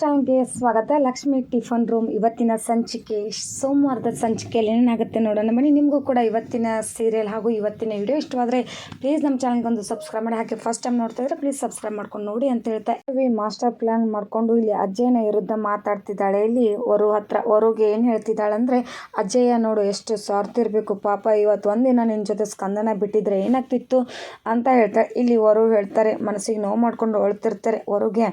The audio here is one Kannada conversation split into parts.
ಚಾನಲ್ಗೆ ಸ್ವಾಗತ. ಲಕ್ಷ್ಮಿ ಟಿಫನ್ ರೂಮ್ ಇವತ್ತಿನ ಸಂಚಿಕೆ. ಸೋಮವಾರದ ಸಂಚಿಕೆಯಲ್ಲಿ ಏನಾಗುತ್ತೆ ನೋಡೋಣ. ಬನ್ನಿ, ನಿಮಗೂ ಕೂಡ ಇವತ್ತಿನ ಸೀರಿಯಲ್ ಹಾಗೂ ಇವತ್ತಿನ ವಿಡಿಯೋ ಇಷ್ಟವಾದರೆ ಪ್ಲೀಸ್ ನಮ್ಮ ಚಾನಲ್ಗೆ ಒಂದು ಸಬ್ಸ್ಕ್ರೈಬ್ ಮಾಡಿ. ಹಾಕಿ ಫಸ್ಟ್ ಟೈಮ್ ನೋಡ್ತಾ ಇದ್ರೆ ಪ್ಲೀಸ್ ಸಬ್ಸ್ಕ್ರೈಬ್ ಮಾಡ್ಕೊಂಡು ನೋಡಿ ಅಂತ ಹೇಳ್ತಾ. ಇವಿ ಮಾಸ್ಟರ್ ಪ್ಲಾನ್ ಮಾಡಿಕೊಂಡು ಇಲ್ಲಿ ಅಜ್ಜಯ್ಯನ ವಿರುದ್ಧ ಮಾತಾಡ್ತಿದ್ದಾಳೆ. ಇಲ್ಲಿ ವರು ಹತ್ರ, ವರುಗೆ ಏನು ಹೇಳ್ತಿದ್ದಾಳೆ ಅಂದರೆ ಅಜ್ಜಯ್ಯ ನೋಡು ಎಷ್ಟು ಸ್ವಾರ್ಥ ಪಾಪ. ಇವತ್ತು ಒಂದಿನ ನಿನ್ನ ಜೊತೆ ಸ್ಕಂದನ ಬಿಟ್ಟಿದ್ರೆ ಏನಾಗ್ತಿತ್ತು? ಅಂತ ಹೇಳ್ತಾರೆ ಇಲ್ಲಿ ವರು ಹೇಳ್ತಾರೆ, ಮನಸ್ಸಿಗೆ ನೋವು ಮಾಡ್ಕೊಂಡು ಅಳ್ತಿರ್ತಾರೆ ವರುಗೆ,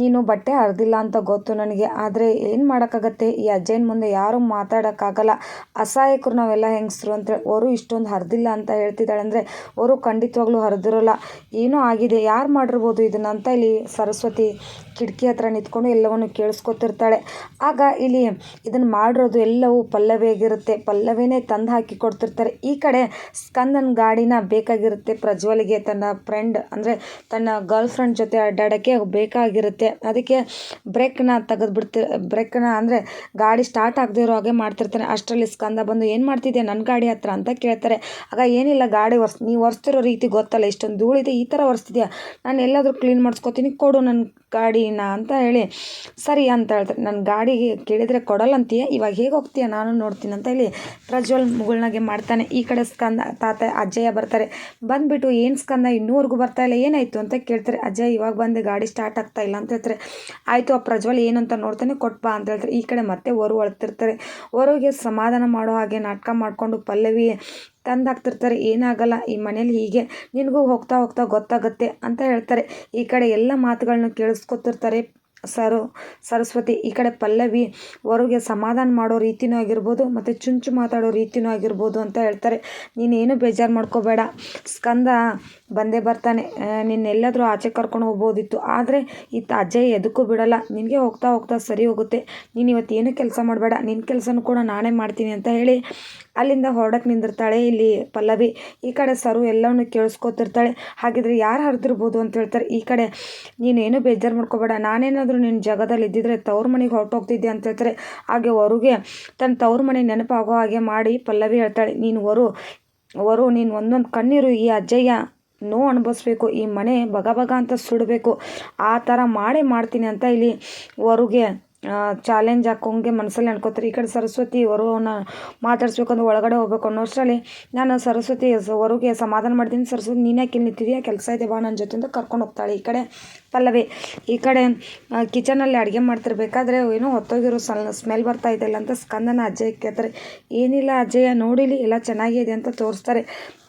ನೀನು ಬಟ್ಟೆ ಹರಿದಿಲ್ಲ ಅಂತ ಗೊತ್ತು ನನಗೆ. ಆದರೆ ಏನು ಮಾಡೋಕ್ಕಾಗತ್ತೆ? ಈ ಅಜ್ಜನ ಮುಂದೆ ಯಾರೂ ಮಾತಾಡೋಕ್ಕಾಗಲ್ಲ. ಅಸಹಾಯಕರು ನಾವೆಲ್ಲ ಹೆಂಗಸರು ಅಂತೇಳಿ ಅವರು ಇಷ್ಟೊಂದು ಹರಿದಿಲ್ಲ ಅಂತ ಹೇಳ್ತಿದ್ದಾಳೆ ಅಂದರೆ ಅವರು ಖಂಡಿತವಾಗ್ಲೂ ಹರಿದಿರೋಲ್ಲ. ಏನೂ ಆಗಿದೆ, ಯಾರು ಮಾಡಿರ್ಬೋದು ಇದನ್ನು ಅಂತ ಇಲ್ಲಿ ಸರಸ್ವತಿ ಕಿಟಕಿ ಹತ್ರ ನಿಂತ್ಕೊಂಡು ಎಲ್ಲವನ್ನು ಕೇಳಿಸ್ಕೊತಿರ್ತಾಳೆ. ಆಗ ಇಲ್ಲಿ ಇದನ್ನು ಮಾಡಿರೋದು ಎಲ್ಲವೂ ಪಲ್ಲವಿಯಾಗಿರುತ್ತೆ ಪಲ್ಲವಿನೇ ತಂದು ಹಾಕಿ ಕೊಡ್ತಿರ್ತಾರೆ. ಈ ಕಡೆ ಸ್ಕಂದನ್ ಗಾಡಿನ ಬೇಕಾಗಿರುತ್ತೆ ಪ್ರಜ್ವಲಿಗೆ ತನ್ನ ಫ್ರೆಂಡ್ ಅಂದರೆ ತನ್ನ ಗರ್ಲ್ ಫ್ರೆಂಡ್ ಜೊತೆ ಅಡ್ಡಾಡೋಕ್ಕೆ ಬೇಕಾಗಿರುತ್ತೆ. ಅದಕ್ಕೆ ಬ್ರೇಕ್ನ ತೆಗೆದ್ಬಿಡ್ತಿ ಬ್ರೇಕ್ನ ಅಂದರೆ ಗಾಡಿ ಸ್ಟಾರ್ಟ್ ಆಗದೇ ಇರೋ ಹಾಗೆ ಮಾಡ್ತಿರ್ತಾನೆ ಅಷ್ಟರಲ್ಲಿ ಸ್ಕಂದ ಬಂದು, ಏನು ಮಾಡ್ತಿದ್ಯಾ ನನ್ನ ಗಾಡಿ ಹತ್ರ? ಅಂತ ಕೇಳ್ತಾರೆ. ಆಗ, ಏನಿಲ್ಲ, ಗಾಡಿ ಒರ್ಸ್, ನೀವು ಒರೆಸ್ತಿರೋ ರೀತಿ ಗೊತ್ತಲ್ಲ, ಇಷ್ಟೊಂದು ಧೂಳಿದೆ, ಈ ಥರ ಒರೆಸ್ತಿದ್ಯಾ? ನಾನು ಎಲ್ಲಾದರೂ ಕ್ಲೀನ್ ಮಾಡಿಸ್ಕೊತೀನಿ, ಕೊಡು ನನ್ನ ಗಾಡಿನ ಅಂತ ಹೇಳಿ, ಸರಿ ಅಂತ ಹೇಳ್ತಾರೆ. ನನ್ನ ಗಾಡಿಗೆ ಕೇಳಿದರೆ ಕೊಡಲ್ಲಂತೀಯ? ಇವಾಗ ಹೇಗೆ ಹೋಗ್ತೀಯ? ನಾನು ನೋಡ್ತೀನಿ ಅಂತ ಹೇಳಿ, ಪ್ರಜ್ವಲ್ ಮುಗುಳ್ನಾಗೆ ಮಾಡ್ತಾನೆ. ಈ ಕಡೆ ಸ್ಕಂದ, ತಾತ, ಅಜ್ಜಯ್ಯ ಬರ್ತಾರೆ. ಬಂದುಬಿಟ್ಟು ಏನು ಸ್ಕಂದ ಇನ್ನೂವರೆಗೂ ಬರ್ತಾ ಇಲ್ಲ, ಏನಾಯಿತು? ಅಂತ ಕೇಳ್ತಾರೆ. ಅಜ್ಜಯ್ಯ, ಇವಾಗ ಬಂದೆ, ಗಾಡಿ ಸ್ಟಾರ್ಟ್ ಆಗ್ತಾ ಇಲ್ಲ ಅಂತ ಹೇಳ್ತಾರೆ. ಆಯಿತು ಆ ಪ್ರಜ್ವಲ್ ಏನು ಅಂತ ನೋಡ್ತಾನೆ ಕೊಟ್ಬಾ ಅಂತ ಹೇಳ್ತಾರೆ. ಈ ಕಡೆ ಮತ್ತೆ ವರು ಅಳ್ತಿರ್ತಾರೆ. ಹೊರಗೆ ಸಮಾಧಾನ ಮಾಡೋ ಹಾಗೆ ನಾಟಕ ಮಾಡಿಕೊಂಡು ಪಲ್ಲವಿ ತಂದು ಹಾಕ್ತಿರ್ತಾರೆ. ಏನಾಗಲ್ಲ, ಈ ಮನೇಲಿ ಹೀಗೆ, ನಿನಗೂ ಹೋಗ್ತಾ ಹೋಗ್ತಾ ಗೊತ್ತಾಗುತ್ತೆ ಅಂತ ಹೇಳ್ತಾರೆ. ಈ ಕಡೆ ಎಲ್ಲ ಮಾತುಗಳನ್ನ ಕೇಳಿಸ್ಕೊತಿರ್ತಾರೆ. ಸರು, ಸರಸ್ವತಿ, ಈ ಕಡೆ ಪಲ್ಲವಿ ಹೊರಗೆ ಸಮಾಧಾನ ಮಾಡೋ ರೀತಿನೂ ಆಗಿರ್ಬೋದು, ಮತ್ತು ಚುಂಚು ಮಾತಾಡೋ ರೀತಿನೂ ಆಗಿರ್ಬೋದು ಅಂತ ಹೇಳ್ತಾರೆ. ನೀನೇನು ಬೇಜಾರು ಮಾಡ್ಕೋಬೇಡ. ಸ್ಕಂದ ಬಂದೇ ಬರ್ತಾನೆ. ನಿನ್ನೆಲ್ಲಾದರೂ ಆಚೆ ಕರ್ಕೊಂಡು ಹೋಗ್ಬೋದಿತ್ತು. ಆದರೆ ಇತ್ತ ಅಜ್ಜಯ್ ಎದಕ್ಕೂ ಬಿಡಲ್ಲ. ನಿನಗೆ ಹೋಗ್ತಾ ಹೋಗ್ತಾ ಸರಿ ಹೋಗುತ್ತೆ. ನೀನು ಇವತ್ತು ಏನು ಕೆಲಸ ಮಾಡಬೇಡ. ನಿನ್ನ ಕೆಲಸನೂ ಕೂಡ ನಾನೇ ಮಾಡ್ತೀನಿ ಅಂತ ಹೇಳಿ ಅಲ್ಲಿಂದ ಹೊರಡಕ್ಕೆ ನಿಂದಿರ್ತಾಳೆ. ಇಲ್ಲಿ ಪಲ್ಲವಿ, ಈ ಕಡೆ ಸರು ಎಲ್ಲವನ್ನು ಕೇಳಿಸ್ಕೊತಿರ್ತಾಳೆ. ಹಾಗಿದ್ರೆ ಯಾರು ಹರಿದಿರ್ಬೋದು ಅಂತ ಹೇಳ್ತಾರೆ. ಈ ಕಡೆ, ನೀನೇನು ಬೇಜಾರು ಮಾಡ್ಕೋಬೇಡ. ನಾನೇನಾದರೂ ನಿನ್ನ ಜಗದಲ್ಲಿ ಇದ್ದಿದ್ರೆ ತವ್ರ ಮನೆಗೆ ಹೊರಟೋಗ್ತಿದ್ದೆ ಅಂತ ಹೇಳ್ತಾರೆ. ಹಾಗೆ ವರುಗೆ ತನ್ನ ತವ್ರ ಮನೆ ನೆನಪಾಗೋ ಹಾಗೆ ಮಾಡಿ ಪಲ್ಲವಿ ಹೇಳ್ತಾಳೆ, ನೀನು ವರು ವರು, ನೀನು ಒಂದೊಂದು ಕಣ್ಣೀರು ಈ ಅಜ್ಜಯ್ಯ ನೋ ಅನುಭವಿಸ್ಬೇಕು. ಈ ಮನೆ ಬಗ ಬಗ ಅಂತ ಸುಡಬೇಕು. ಆ ಥರ ಮಾಡೇ ಮಾಡ್ತೀನಿ ಅಂತ ಇಲ್ಲಿ ವರುಗೆ ಚಾಲೆಂಜ್ ಹಾಕೋಂಗೆ ಮನಸ್ಸಲ್ಲಿ ಅನ್ಕೋತಾರೆ. ಈ ಕಡೆ ಸರಸ್ವತಿ ವರುವನ್ನ ಮಾತಾಡಿಸ್ಬೇಕಂದ್ರೆ ಒಳಗಡೆ ಹೋಗ್ಬೇಕು ಅನ್ನೋಷ್ಟರಲ್ಲಿ ನಾನು ಸರಸ್ವತಿ ವರುಗೆ ಸಮಾಧಾನ ಮಾಡ್ತೀನಿ. ಸರಸ್ವತಿ, ನೀನೇ ಯಾಕೆ ಇಲ್ಲಿ ಕೆಲಸ ಇದೆ, ಬಾ ನನ್ನ ಜೊತೆಯಿಂದ ಕರ್ಕೊಂಡು ಹೋಗ್ತಾಳೆ ಈ ಕಡೆ. ಪಲ್ಲವಿ ಈ ಕಡೆ ಕಿಚನಲ್ಲಿ ಅಡುಗೆ ಮಾಡ್ತಿರ್ಬೇಕಾದ್ರೆ ಏನೋ ಹೊತ್ತೋಗಿರೋ ಸಲ್, ಸ್ಮೆಲ್ ಬರ್ತಾ ಇದೆಯಲ್ಲ ಅಂತ ಸ್ಕಂದನ ಅಜ್ಜಯ್ಯ ಕೇಳ್ತಾರೆ. ಏನಿಲ್ಲ ಅಜ್ಜಯ್ಯ, ನೋಡಿಲಿ, ಎಲ್ಲ ಚೆನ್ನಾಗಿದೆ ಅಂತ ತೋರಿಸ್ತಾರೆ.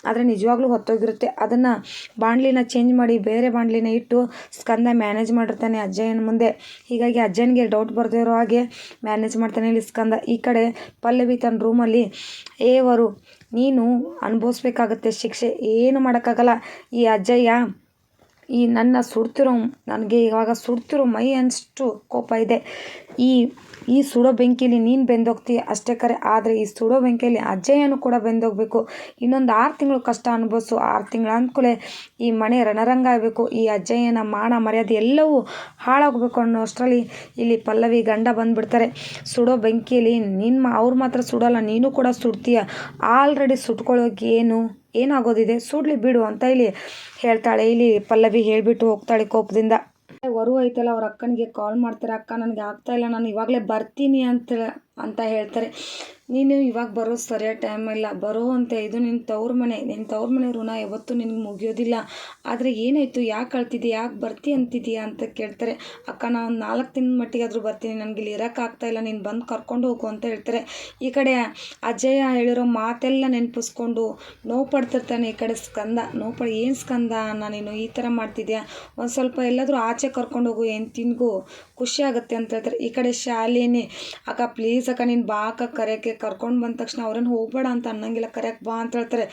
ಆದರೆ ನಿಜವಾಗ್ಲೂ ಹೊತ್ತೋಗಿರುತ್ತೆ. ಅದನ್ನು ಬಾಣಲಿನ ಚೇಂಜ್ ಮಾಡಿ ಬೇರೆ ಬಾಣಲಿನ ಇಟ್ಟು ಸ್ಕಂದ ಮ್ಯಾನೇಜ್ ಮಾಡಿರ್ತಾನೆ ಅಜ್ಜಯ್ಯನ ಮುಂದೆ. ಹೀಗಾಗಿ ಅಜ್ಜನಿಗೆ ಡೌಟ್ ಬರದೇ ಇರೋ ಹಾಗೆ ಮ್ಯಾನೇಜ್ ಮಾಡ್ತಾನೆ ಇಲ್ಲಿ ಸ್ಕಂದ. ಈ ಕಡೆ ಪಲ್ಲವಿ ತನ್ನ ರೂಮಲ್ಲಿ ಏವರು ನೀನು ಅನುಭವಿಸ್ಬೇಕಾಗತ್ತೆ ಶಿಕ್ಷೆ. ಏನು ಮಾಡೋಕ್ಕಾಗಲ್ಲ. ಈ ಅಜ್ಜಯ್ಯ ಈ ನನ್ನ ಸುಡ್ತಿರೋ, ನನಗೆ ಇವಾಗ ಸುಡ್ತಿರೋ ಮೈ ಅಷ್ಟು ಕೋಪ ಇದೆ. ಈ ಈ ಸುಡೋ ಬೆಂಕಿಲಿ ನೀನು ಬೆಂದೋಗ್ತೀಯ ಅಷ್ಟೇ ಕರೆ, ಆದರೆ ಈ ಸುಡೋ ಬೆಂಕಿಯಲ್ಲಿ ಅಜ್ಜಯ್ಯನೂ ಕೂಡ ಬೆಂದೋಗಬೇಕು. ಇನ್ನೊಂದು ಆರು ತಿಂಗಳು ಕಷ್ಟ ಅನುಭವಿಸು. ಆರು ತಿಂಗಳು ಅಂದ್ಕೂಲೆ ಈ ಮನೆ ರಣರಂಗ ಆಗಬೇಕು. ಈ ಅಜ್ಜಯ್ಯನ ಮಾನ ಮರ್ಯಾದೆ ಎಲ್ಲವೂ ಹಾಳಾಗಬೇಕು ಅನ್ನೋ ಅಷ್ಟರಲ್ಲಿ ಇಲ್ಲಿ ಪಲ್ಲವಿ ಗಂಡ ಬಂದುಬಿಡ್ತಾರೆ. ಸುಡೋ ಬೆಂಕಿಯಲ್ಲಿ ನಿನ್ನ ಅವ್ರು ಮಾತ್ರ ಸುಡೋಲ್ಲ, ನೀನು ಕೂಡ ಸುಡ್ತೀಯ. ಆಲ್ರೆಡಿ ಸುಟ್ಕೊಳ್ಳೋಕೆ ಏನು ಏನಾಗೋದಿದೆ? ಸುಡ್ಲಿ ಬಿಡು ಅಂತ ಇಲ್ಲಿ ಹೇಳ್ತಾಳೆ. ಇಲ್ಲಿ ಪಲ್ಲವಿ ಹೇಳಿಬಿಟ್ಟು ಹೋಗ್ತಾಳೆ ಕೋಪದಿಂದ. ವರು ಐತಲ್ಲ, ಅವ್ರ ಅಕ್ಕನಿಗೆ ಕಾಲ್ ಮಾಡ್ತಾರೆ, ಅಕ್ಕ, ನನಗೆ ಆಗ್ತಾ ಇಲ್ಲ, ನಾನು ಇವಾಗಲೇ ಬರ್ತೀನಿ ಅಂತ ಅಂತ ಹೇಳ್ತಾರೆ. ನೀನು ಇವಾಗ ಬರೋ ಸರಿಯಾದ ಟೈಮ್ ಇಲ್ಲ, ಬರೋ ಅಂತ ಇದು ನಿನ್ನ ತವ್ರ ಮನೆ ನಿನ್ನ ತವ್ರ ಮನೆ ಋಣ ಯಾವತ್ತೂ ನಿನಗೆ ಮುಗಿಯೋದಿಲ್ಲ. ಆದರೆ ಏನಾಯಿತು, ಯಾಕೆ ಅಳ್ತಿದ್ದೆ, ಯಾಕೆ ಬರ್ತಿ ಅಂತಿದ್ದೀಯಾ ಅಂತ ಕೇಳ್ತಾರೆ. ಅಕ್ಕ ನಾನು ನಾಲ್ಕು ಮಟ್ಟಿಗೆ ಮಟ್ಟಿಗಾದರೂ ಬರ್ತೀನಿ, ನನಗೆ ಇಲ್ಲಿ ಇರೋಕ್ಕಾಗ್ತಾಯಿಲ್ಲ ನೀನು ಬಂದು ಕರ್ಕೊಂಡು ಹೋಗು ಅಂತ ಹೇಳ್ತಾರೆ. ಈ ಕಡೆ ಅಜಯ ಹೇಳಿರೋ ಮಾತೆಲ್ಲ ನೆನಪಿಸ್ಕೊಂಡು ನೋವು ಪಡ್ತಿರ್ತಾನೆ ಈ ಕಡೆ ಸ್ಕಂದ. ನೋವು ಪಡ್ ಏನು ಸ್ಕಂದ ನೀನು ಈ ಥರ ಮಾಡ್ತಿದ್ಯಾ? ಒಂದು ಸ್ವಲ್ಪ ಎಲ್ಲಾದರೂ ಆಚೆ ಕರ್ಕೊಂಡು ಹೋಗು, ಏನು ತಿನ್ಗು, ಖುಷಿ ಆಗುತ್ತೆ ಅಂತ ಹೇಳ್ತಾರೆ. ಈ ಕಡೆ ಶಾಲಿನಿ, ಅಕ್ಕ ಪ್ಲೀಸ್ ಅಕ್ಕ, ನೀನು ಬಾ ಅಕ್ಕ ಕರೆಯೋಕ್ಕೆ, ಕರ್ಕೊಂಡು ಬಂದ ತಕ್ಷಣ ಅವ್ರೇನು ಹೋಗಬೇಡ ಅಂತ ಅನ್ನಂಗಿಲ್ಲ ಕರೆಯಕ್ಕೆ ಬಾ ಅಂತ ಹೇಳ್ತಾರೆ.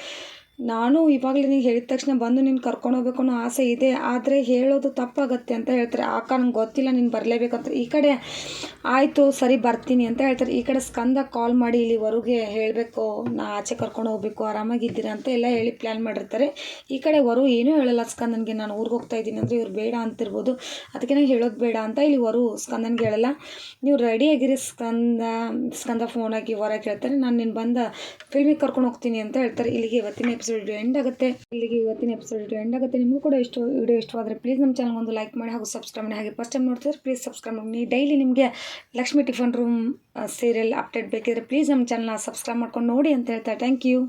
ನಾನು ಇವಾಗಲೇ ನೀನು ಹೇಳಿದ ತಕ್ಷಣ ಬಂದು ನೀನು ಕರ್ಕೊಂಡು ಹೋಗ್ಬೇಕು ಅನ್ನೋ ಆಸೆ ಇದೆ, ಆದರೆ ಹೇಳೋದು ತಪ್ಪಾಗತ್ತೆ ಅಂತ ಹೇಳ್ತಾರೆ. ಆಕ ನಂಗೆ ಗೊತ್ತಿಲ್ಲ, ನೀನು ಬರಲೇಬೇಕಂತ. ಈ ಕಡೆ ಆಯಿತು, ಸರಿ, ಬರ್ತೀನಿ ಅಂತ ಹೇಳ್ತಾರೆ. ಈ ಕಡೆ ಸ್ಕಂದ ಕಾಲ್ ಮಾಡಿ ಇಲ್ಲಿ ಹೊರಗೆ ಹೇಳಬೇಕು, ನಾ ಆಚೆ ಕರ್ಕೊಂಡು ಹೋಗ್ಬೇಕು, ಆರಾಮಾಗಿದ್ದೀರಾ ಅಂತ ಎಲ್ಲ ಹೇಳಿ ಪ್ಲ್ಯಾನ್ ಮಾಡಿರ್ತಾರೆ. ಈ ಕಡೆ ವರು ಏನೂ ಹೇಳಲ್ಲ ಸ್ಕಂದನಿಗೆ, ನಾನು ಊರಿಗೆ ಹೋಗ್ತಾ ಇದ್ದೀನಿ ಅಂದರೆ ಇವ್ರು ಬೇಡ ಅಂತಿರ್ಬೋದು. ಅದಕ್ಕೆ ನಾನು ಹೇಳೋದು ಬೇಡ ಅಂತ ಇಲ್ಲಿ ವರು ಸ್ಕಂದನಿಗೆ ಹೇಳಲ್ಲ. ನೀವು ರೆಡಿಯಾಗಿರಿ ಸ್ಕಂದ ಸ್ಕಂದ ಫೋನಾಗಿ ಹೊರಗೆ ಹೇಳ್ತಾರೆ ನಾನು ನಿನ್ನ ಬಂದ ಫಿಲ್ಮಿಗೆ ಕರ್ಕೊಂಡು ಹೋಗ್ತೀನಿ ಅಂತ ಹೇಳ್ತಾರೆ. ಇಲ್ಲಿಗೆ ಇವತ್ತಿನ ಎಪಿಸೋಡ್ ಎಂಡ್ ಆಗುತ್ತೆ. ಇಲ್ಲಿಗೆ ಇವತ್ತಿನ ಎಪಿಸೋಡ್ ಎಂಡ್ ಆಗುತ್ತೆ. ನಿಮಗೂ ಕೂಡ ಇಷ್ಟು ವಿಡಿಯೋ ಇಷ್ಟವಾದರೆ ಪ್ಲೀಸ್ ನಮ್ಮ ಚಾನಲ್ ಒಂದು ಲೈಕ್ ಮಾಡಿ ಹಾಗೂ ಸಬ್ಸ್ಕ್ರೈಬ್ ಮಾಡಿ. ಹಾಗೆ ಫಸ್ಟ್ ಟೈಮ್ ನೋಡ್ತಿದ್ರೆ ಪ್ಲೀಸ್ ಸಬ್ಸ್ಕ್ರೈಬ್ ಮಾಡಿ. ಡೈಲಿ ನಿಮಗೆ Lakshmi tiffin room serial update ಬೇಕಿದ್ರೆ ಪ್ಲೀಸ್ ನಮ್ಮ ಚಾನಲ್ನ ಸಬ್ಸ್ಕ್ರೈಬ್ ಮಾಡ್ಕೊಂಡು ನೋಡಿ ಅಂತ ಹೇಳ್ತಾ ಥ್ಯಾಂಕ್ ಯು